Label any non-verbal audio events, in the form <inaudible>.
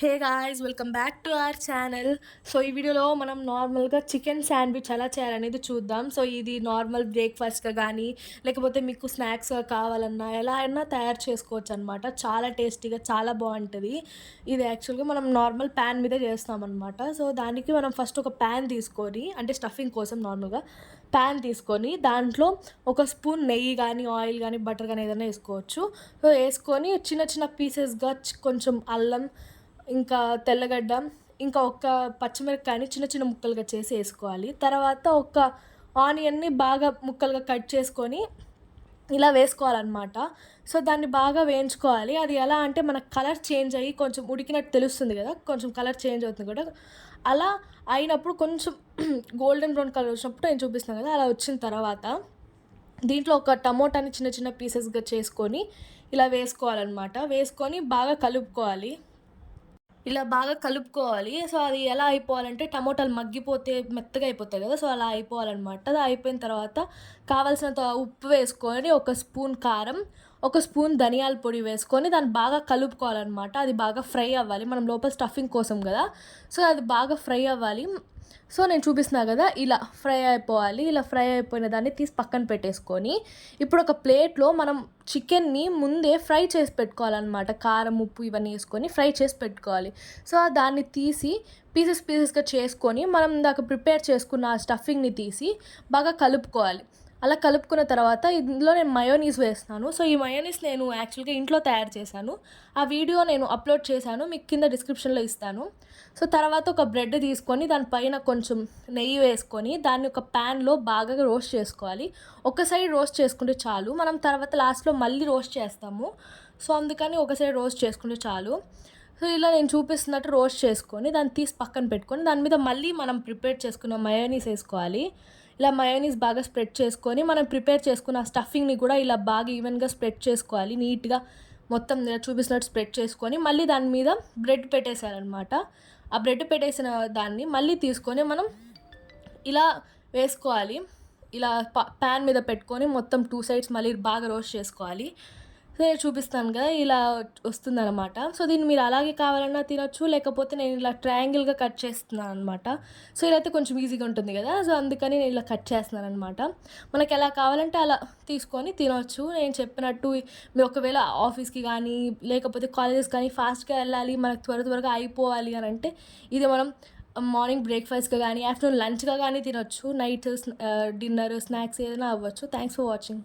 Hey guys welcome back to our channel. So ఈ వీడియోలో మనం నార్మల్గా చికెన్ శాండ్విచ్ ఎలా చేయాలనేది చూద్దాం. సో ఇది నార్మల్ బ్రేక్ఫాస్ట్గా కానీ లేకపోతే మీకు స్నాక్స్గా కావాలన్నా ఎలా అయినా తయారు చేసుకోవచ్చు అనమాట చాలా టేస్టీగా చాలా బాగుంటుంది. ఇది యాక్చువల్గా మనం నార్మల్ ప్యాన్ మీద చేస్తాం అనమాట సో దానికి మనం ఫస్ట్ ఒక ప్యాన్ తీసుకొని అంటే స్టఫింగ్ కోసం నార్మల్గా ప్యాన్ తీసుకొని దాంట్లో ఒక స్పూన్ నెయ్యి కానీ ఆయిల్ కానీ బటర్ కానీ ఏదైనా వేసుకోవచ్చు. సో వేసుకొని చిన్న చిన్న పీసెస్గా కొంచెం అల్లం ఇంకా తెల్లగడ్డ ఇంకా ఒక పచ్చిమిరపకాయని చిన్న చిన్న ముక్కలుగా చేసి వేసుకోవాలి. తర్వాత ఒక ఆనియన్ని బాగా ముక్కలుగా కట్ చేసుకొని ఇలా వేసుకోవాలన్నమాట. సో దాన్ని బాగా వేయించుకోవాలి. అది ఎలా అంటే మన కలర్ చేంజ్ అయ్యి కొంచెం ఉడికినట్టు తెలుస్తుంది కదా కొంచెం కలర్ చేంజ్ అవుతుంది కూడా. అలా అయినప్పుడు కొంచెం <clears throat> గోల్డెన్ బ్రౌన్ కలర్ వచ్చినప్పుడు నేను చూపిస్తున్నాను కదా అలా వచ్చిన తర్వాత దీంట్లో ఒక టమోటాని చిన్న చిన్న పీసెస్గా చేసుకొని ఇలా వేసుకోవాలన్నమాట. వేసుకొని బాగా కలుపుకోవాలి. ఇలా బాగా కలుపుకోవాలి. సో అది ఎలా అయిపోవాలంటే టమోటాలు మగ్గిపోతే మెత్తగా అయిపోతాయి కదా సో అలా అయిపోవాలన్నమాట. అది అయిపోయిన తర్వాత కావాల్సినంత ఉప్పు వేసుకొని ఒక స్పూన్ కారం ఒక స్పూన్ ధనియాల పొడి వేసుకొని దాన్ని బాగా కలుపుకోవాలన్నమాట. అది బాగా ఫ్రై అవ్వాలి. మనం లోపల స్టఫింగ్ కోసం కదా. సో అది బాగా ఫ్రై అవ్వాలి. సో నేను చూపిస్తున్నా కదా ఇలా ఫ్రై అయిపోవాలి. ఇలా ఫ్రై అయిపోయిన దాన్ని తీసి పక్కన పెట్టేసుకొని ఇప్పుడు ఒక ప్లేట్లో మనం చికెన్ని ముందే ఫ్రై చేసి పెట్టుకోవాలన్నమాట. కారం ఉప్పు ఇవన్నీ వేసుకొని ఫ్రై చేసి పెట్టుకోవాలి. సో దాన్ని తీసి పీసెస్ పీసెస్గా చేసుకొని మనం ఇందాక ప్రిపేర్ చేసుకున్న ఆ స్టఫింగ్ని తీసి బాగా కలుపుకోవాలి. అలా కలుపుకున్న తర్వాత ఇందులో నేను మయోనీస్ వేస్తాను సో ఈ మయోనీస్ నేను యాక్చువల్గా ఇంట్లో తయారు చేశాను. ఆ వీడియో నేను అప్లోడ్ చేశాను. మీకు కింద డిస్క్రిప్షన్లో ఇస్తాను. సో తర్వాత ఒక బ్రెడ్ తీసుకొని దానిపైన కొంచెం నెయ్యి వేసుకొని దాన్ని ఒక ప్యాన్లో బాగా రోస్ట్ చేసుకోవాలి. ఒక సైడ్ రోస్ట్ చేసుకుంటే చాలు. మనం తర్వాత లాస్ట్లో మళ్ళీ రోస్ట్ చేస్తాము. సో అందుకని ఒక సైడ్ రోస్ట్ చేసుకుంటే చాలు. సో ఇలా నేను చూపిస్తున్నట్టు రోస్ట్ చేసుకొని దాన్ని తీసి పక్కన పెట్టుకొని దాని మీద మళ్ళీ మనం ప్రిపేర్ చేసుకున్న మయోనీస్ వేసుకోవాలి. ఇలా మయోనీస్ బాగా స్ప్రెడ్ చేసుకొని మనం ప్రిపేర్ చేసుకున్న స్టఫింగ్ని కూడా ఇలా బాగా ఈవెన్గా స్ప్రెడ్ చేసుకోవాలి. నీట్గా మొత్తం ఇలా చూపిస్తున్నట్టు స్ప్రెడ్ చేసుకొని మళ్ళీ దాని మీద బ్రెడ్ పెట్టేశారనమాట ఆ బ్రెడ్ పెట్టేసిన దాన్ని మళ్ళీ తీసుకొని మనం ఇలా వేసుకోవాలి. ఇలా ప్యాన్ మీద పెట్టుకొని మొత్తం టూ సైడ్స్ మళ్ళీ బాగా రోస్ట్ చేసుకోవాలి. సో నేను చూపిస్తాను కదా ఇలా వస్తుందన్నమాట. సో దీన్ని మీరు అలాగే కావాలన్నా తినొచ్చు లేకపోతే నేను ఇలా ట్రయాంగిల్గా కట్ చేస్తున్నాను అనమాట సో ఇలా అయితే కొంచెం ఈజీగా ఉంటుంది కదా సో అందుకని నేను ఇలా కట్ చేస్తున్నాను అనమాట మనకి ఎలా కావాలంటే అలా తీసుకొని తినొచ్చు. నేను చెప్పినట్టు మీరు ఒకవేళ ఆఫీస్కి కానీ లేకపోతే కాలేజెస్ కానీ ఫాస్ట్గా వెళ్ళాలి మనకు త్వర త్వరగా అయిపోవాలి అని అంటే ఇది మనం మార్నింగ్ బ్రేక్ఫాస్ట్గా కానీ ఆఫ్టర్నూన్ లంచ్గా కానీ తినొచ్చు. నైట్ డిన్నర్ స్నాక్స్ ఏదైనా అవ్వచ్చు. Thanks for watching.